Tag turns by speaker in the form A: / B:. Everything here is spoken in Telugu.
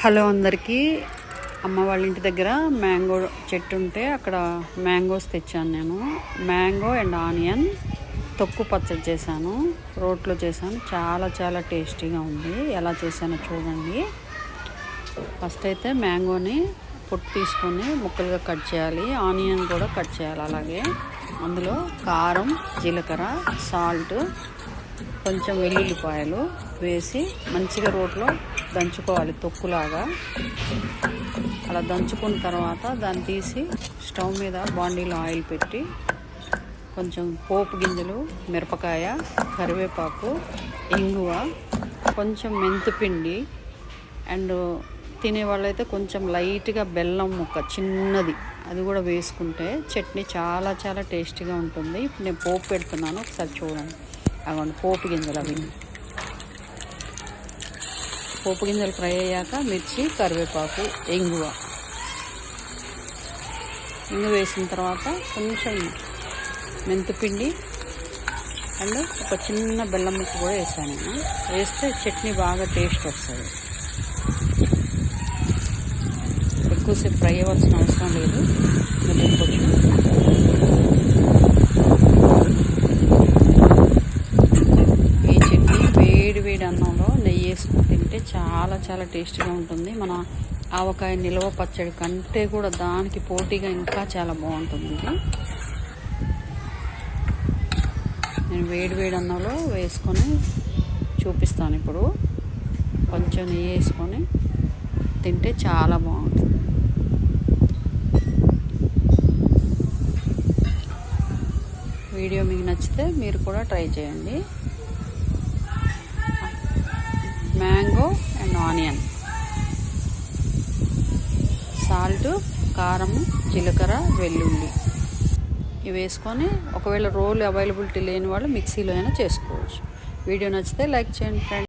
A: హలో అందరికీ. అమ్మ వాళ్ళ ఇంటి దగ్గర మ్యాంగో చెట్టు ఉంటే అక్కడ మ్యాంగోస్ తెచ్చాను నేను. మ్యాంగో అండ్ ఆనియన్ తొక్కు పచ్చడి చేశాను. రోట్లో చేశాను. చాలా చాలా టేస్టీగా ఉంది. ఎలా చేశానో చూడండి. ఫస్ట్ అయితే మ్యాంగోని పొట్టు తీసుకొని ముక్కలుగా కట్ చేయాలి. ఆనియన్ కూడా కట్ చేయాలి అలాగే. అందులో కారం జీలకర్ర సాల్ట్ కొంచెం వెల్లుల్లిపాయలు వేసి మంచిగా రోట్లో దంచుకోవాలి తొక్కులాగా. అలా దంచుకున్న తర్వాత దాన్ని తీసి స్టవ్ మీద బాండీలో ఆయిల్ పెట్టి కొంచెం పోపు గింజలు మిరపకాయ కరివేపాకు ఇంగువ కొంచెం మెంతిపిండి అండ్ తినే వాళ్ళైతే కొంచెం లైట్గా బెల్లం ముక్క చిన్నది. అది కూడా వేసుకుంటే చట్నీ చాలా చాలా టేస్టీగా ఉంటుంది. ఇప్పుడు నేను పోపు పెడుతున్నాను. ఒకసారి చూడండి. అవ్వండి పోపు గింజలు అవి. పోపు గింజలు ఫ్రై అయ్యాక మిర్చి కరివేపాకు ఇంగువ ఇంగు వేసిన తర్వాత కొంచెం మెంతిపిండి అండ్ ఒక చిన్న బెల్లం ముక్క కూడా వేసాను నేను. వేస్తే చట్నీ బాగా టేస్ట్ వస్తుంది. ఎక్కువసేపు ఫ్రై అవ్వాల్సిన అవసరం లేదు. కొంచెం. ఈ చట్నీ వేడి వేడి అన్నంలో నెయ్యి వేసుకుంటే తింటే చాలా చాలా టేస్టీగా ఉంటుంది. మన ఆవకాయ నిల్వ పచ్చడి కంటే కూడా దానికి పోటీగా ఇంకా చాలా బాగుంటుంది. నేను వేడి వేడి అన్నంలో వేసుకొని చూపిస్తాను ఇప్పుడు. కొంచెం నెయ్యి వేసుకొని తింటే చాలా బాగుంటుంది. వీడియో మీకు నచ్చితే మీరు కూడా ట్రై చేయండి మ్యాంగో అండ్ ఆనియన్. సాల్ట్ కారం జీలకర్ర వెల్లుల్లి. ఇవి వేసుకొని ఒకవేళ రోల్ అవైలబిలిటీ లేని వాళ్ళు మిక్సీలో అయినా చేసుకోవచ్చు. వీడియో నచ్చితే లైక్ చేయండి ఫ్రెండ్స్.